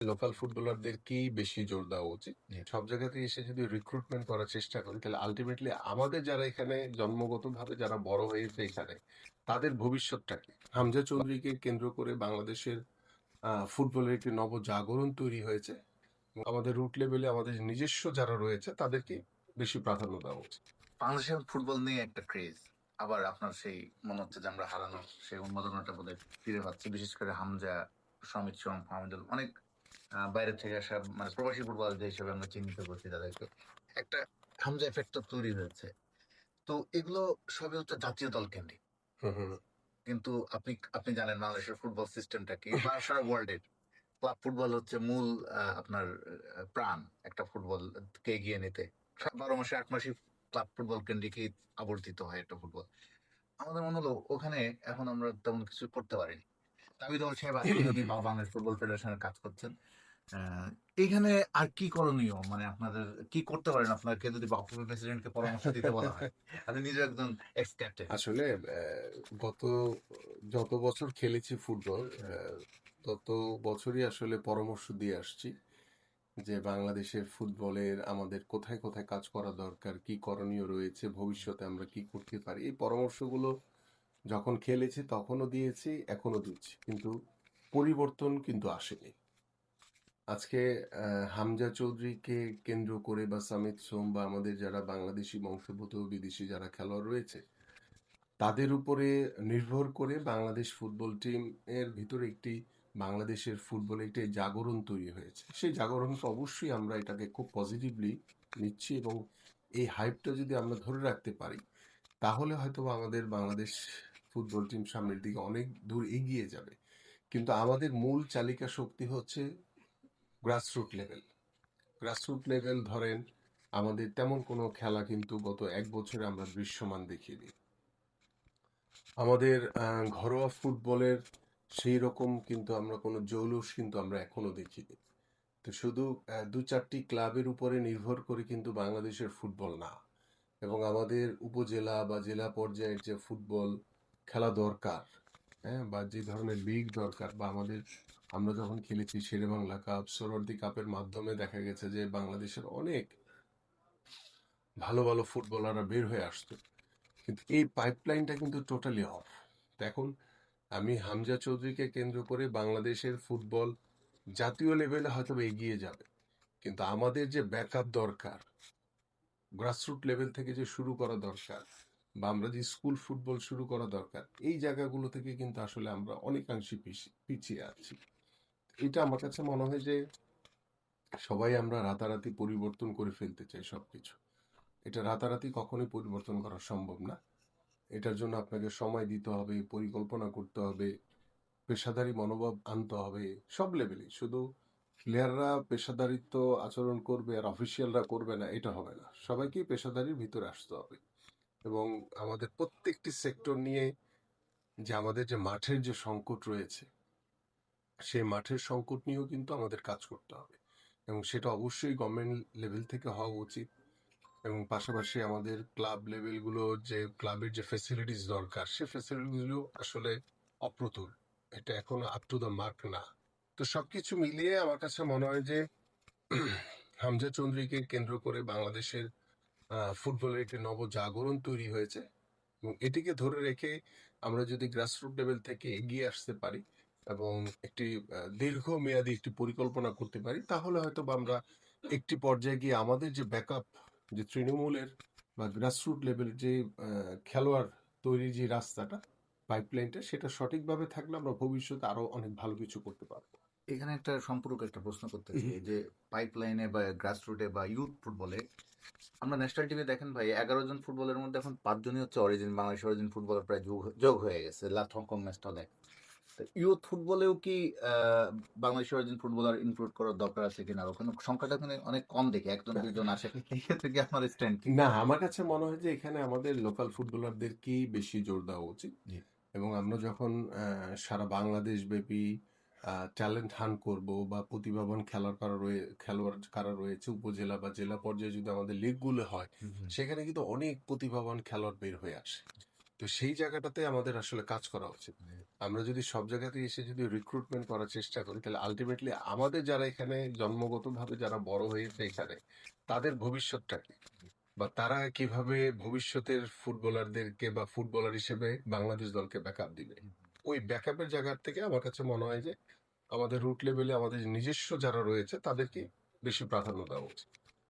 Local ফুটবলারদেরকেই বেশি জোর দেওয়া উচিত। সব জায়গাতে এসে যদি রিক্রুটমেন্ট করার চেষ্টা করি তাহলে আলটিমেটলি আমাদের যারা এখানে জন্মগতভাবে যারা বড় হয়েছে এখানে তাদের ভবিষ্যৎটা কি? হামজা চৌধুরীকে কেন্দ্র করে বাংলাদেশের ফুটবলের একটি নব জাগরণ তৈরি হয়েছে। আমাদের রুট লেভেলে আমাদের নিজস্ব যারা রয়েছে তাদেরকে বেশি প্রাধান্য দেওয়া উচিত। বাংলাদেশের ফুটবল নিয়ে একটা ক্রেজ আবার আপনার সেই মনে হচ্ছে যে আমরা হারানো সেই উন্মাদনাটা বোধহয় ফিরে পাচ্ছি। বিশেষ করে হামজা সমিত সোম হামিদুল অনেক বাইরে থেকে আসা মানে প্রবাসী ফুটবলারদের হিসেবে আমরা চিহ্নিত করছি তাদেরকে। একটা হামজা এফেক্ট তো তৈরি হয়েছে। তো এগুলো সবই হচ্ছে জাতীয় দল কেন্দ্রিক। কিন্তু আপনি আপনি জানেন বাংলাদেশের ফুটবল সিস্টেমটা কি? বা সারা ওয়ার্ল্ডের ক্লাব ফুটবল হচ্ছে মূল আহ, আপনার প্রাণ একটা ফুটবল কে এগিয়ে নিতে। বারো মাসে আট মাসে ক্লাব ফুটবল কেন্দ্রিকই আবর্তিত হয় একটা ফুটবল। আমাদের মনে হলো ওখানে এখন আমরা তেমন কিছু করতে পারিনি। সাহেব বাংলাদেশ ফুটবল ফেডারেশনের কাজ করছেন। এখানে আর কি করণীয়? মানে আপনাদের কি করতে পারেন? আপনাকে যদি বাপু প্রেসিডেন্টকে পরামর্শ দিতে বলা হয় আপনি নিজে একজন আসলে গত যত বছর খেলেছি ফুটবল তত বছরই আসলে পরামর্শ দিয়ে আসছি যে বাংলাদেশের ফুটবলের আমাদের কোথায় কোথায় কাজ করা দরকার, কি করণীয় রয়েছে, ভবিষ্যতে আমরা কি করতে পারি? এই পরামর্শগুলো যখন খেলেছি তখনও দিয়েছি, এখনও দিচ্ছি। কিন্তু পরিবর্তন কিন্তু আসেনি। আজকে হামজা চৌধুরীকে কেন্দ্র করে বা সামিত সোম বা আমাদের যারা বাংলাদেশি বংশোদ্ভূত বিদেশি যারা খেলোয়াড় রয়েছে, তাদের উপরে নির্ভর করে বাংলাদেশ ফুটবল টিম এর ভিতরে একটি বাংলাদেশের ফুটবলে একটি জাগরণ তৈরি হয়েছে। সেই জাগরণটা অবশ্যই আমরা এটাকে খুব পজিটিভলি নিচ্ছি এবং এই হাইপটা যদি আমরা ধরে রাখতে পারি, তাহলে হয়তো আমাদের বাংলাদেশ ফুটবল টিম সামনের দিকে অনেক দূর এগিয়ে যাবে। কিন্তু আমাদের মূল চালিকা শক্তি হচ্ছে গ্রাসরুট লেভেল গ্রাসরুট লেভেল ধরেন, আমাদের তেমন কোনো খেলা কিন্তু গত এক বছরে আমরা দৃশ্যমান দেখিনি আমাদের ঘরোয়া ফুটবলের সেই রকম কিন্তু আমরা কোনো জৌলুস কিন্তু আমরা এখনও দেখিনি তো শুধু দু চারটি ক্লাবের উপরে নির্ভর করে কিন্তু বাংলাদেশের ফুটবল না। এবং আমাদের উপজেলা বা জেলা পর্যায়ের যে ফুটবল খেলা দরকার হ্যাঁ? বা যে ধরনের লিগ দরকার, বা আমাদের, আমরা যখন খেলেছি শেরেবাংলা কাপ সোরর্দি কাপের মাধ্যমে দেখা গেছে যে বাংলাদেশের অনেক ভালো ভালো ফুটবলাররা বের হয়ে আসতো। কিন্তু এই পাইপলাইনটা কিন্তু টোটালি অফ এখন আমি হামজা চৌধুরীকে কেন্দ্র করে বাংলাদেশের ফুটবল জাতীয় লেভেলে হয়তো এগিয়ে যাবে। কিন্তু আমাদের যে ব্যাকআপ দরকার গ্রাসরুট লেভেল থেকে যে শুরু করা দরকার বা আমরা যে স্কুল ফুটবল শুরু করা দরকার, এই জায়গাগুলো থেকে কিন্তু আসলে আমরা অনেকাংশে পিছি- পিছিয়ে আছি। এটা আমার কাছে মনে হয় যে সবাই আমরা রাতারাতি পরিবর্তন করে ফেলতে চাই সবকিছু। এটা রাতারাতি কখনোই পরিবর্তন করা সম্ভব না। এটার জন্য আপনাকে সময় দিতে হবে, পরিকল্পনা করতে হবে, পেশাদারি মনোভাব আনতে হবে, সব লেভেলে শুধু প্লেয়াররা পেশাদারিত্ব আচরণ করবে আর অফিসিয়ালরা করবে না, এটা হবে না। সবাইকেই পেশাদারির ভিতরে আসতে হবে। এবং আমাদের প্রত্যেকটি সেক্টর নিয়ে যে আমাদের যে মাঠের যে সংকট রয়েছে, সেই মাঠের সংকট নিয়েও কিন্তু আমাদের কাজ করতে হবে। এবং সেটা অবশ্যই গভর্নমেন্ট লেভেল থেকে হওয়া উচিত এবং পাশাপাশি আমাদের ক্লাব লেভেলগুলো যে ক্লাবের যে ফেসিলিটিস দরকার, সে ফেসিলিটিগুলো আসলে অপ্রতুল। এটা এখনও আপ টু দ্য মার্ক না। তো সবকিছু মিলিয়ে আমার কাছে মনে হয় যে হামজা চৌধুরীকে কেন্দ্র করে বাংলাদেশের ফুটবলের একটি নব জাগরণ তৈরি হয়েছে এবং এটিকে ধরে রেখে আমরা যদি গ্রাসরুট লেভেল থেকে এগিয়ে আসতে পারি এবং একটি দীর্ঘমেয়াদী একটি পরিকল্পনা করতে পারি তাহলে হয়তো বা আমরা একটি পর্যায়ে গিয়ে আমাদের যে ব্যাকআপ যে তৃণমূলের বা গ্রাসরুট লেভেলের যে খেলোয়াড় তৈরির যে রাস্তাটা পাইপলাইনটা সেটা সঠিকভাবে থাকলে আমরা ভবিষ্যতে আরও অনেক ভালো কিছু করতে পারব। এখানে একটা সম্পর্ক একটা প্রশ্ন করতে চাই যে পাইপলাইনে বা গ্রাসরুটে বা ইউথ ফুটবলে আমরা ন্যাশনাল টিভি দেখেন ভাই এগারো জন ফুটবলের মধ্যে এখন পাঁচজনই হচ্ছে অরিজিন বাংলাদেশ অরিজিন ফুটবলার প্রায় যোগ যোগ হয়ে গেছে। লাস্ট হংকং ম্যাচটা দেখ। ইউথ ফুটবলেও কি বাংলাদেশ অরিজিন ফুটবলার ইনক্লুড করার দরকার আছে কিনা? ওখানে সংখ্যাটা এখানে অনেক কম দেখে একজন দুজন আসে। এই ক্ষেত্রে কি আপনার স্ট্যান্ড না আমার কাছে মনে হয় যে এখানে আমাদের লোকাল ফুটবলারদেরকেই বেশি জোর দেওয়া উচিত? এবং আমরা যখন সারা বাংলাদেশ ব্যাপী ট্যালেন্ট হান করব বা প্রতিভাবান খেলার কারা রয়ে খেলোয়াড় কারা রয়েছে উপজেলা বা জেলা পর্যায়ে যদি আমাদের লিগগুলো হয় সেখানে কিন্তু অনেক প্রতিভাবান খেলোয়াড় বের হয়ে আসে। তো সেই জায়গাটাতে আমাদের আসলে কাজ করা উচিত। আমরা যদি সব জায়গাতে এসে যদি রিক্রুটমেন্ট করার চেষ্টা করি তাহলে আলটিমেটলি আমাদের যারা এখানে জন্মগতভাবে যারা বড় হয়েছে এখানে তাদের ভবিষ্যৎটা কি? বা তারা কীভাবে ভবিষ্যতের ফুটবলারদেরকে বা ফুটবলার হিসেবে বাংলাদেশ দলকে ব্যাকআপ দিবে? ওই ব্যাকআপের জায়গার থেকে আমার কাছে মনে হয় যে, আমাদের রুট লেভেলে আমাদের নিজস্ব যারা রয়েছে, তাদেরকে বেশি প্রাধান্য দেওয়া উচিত।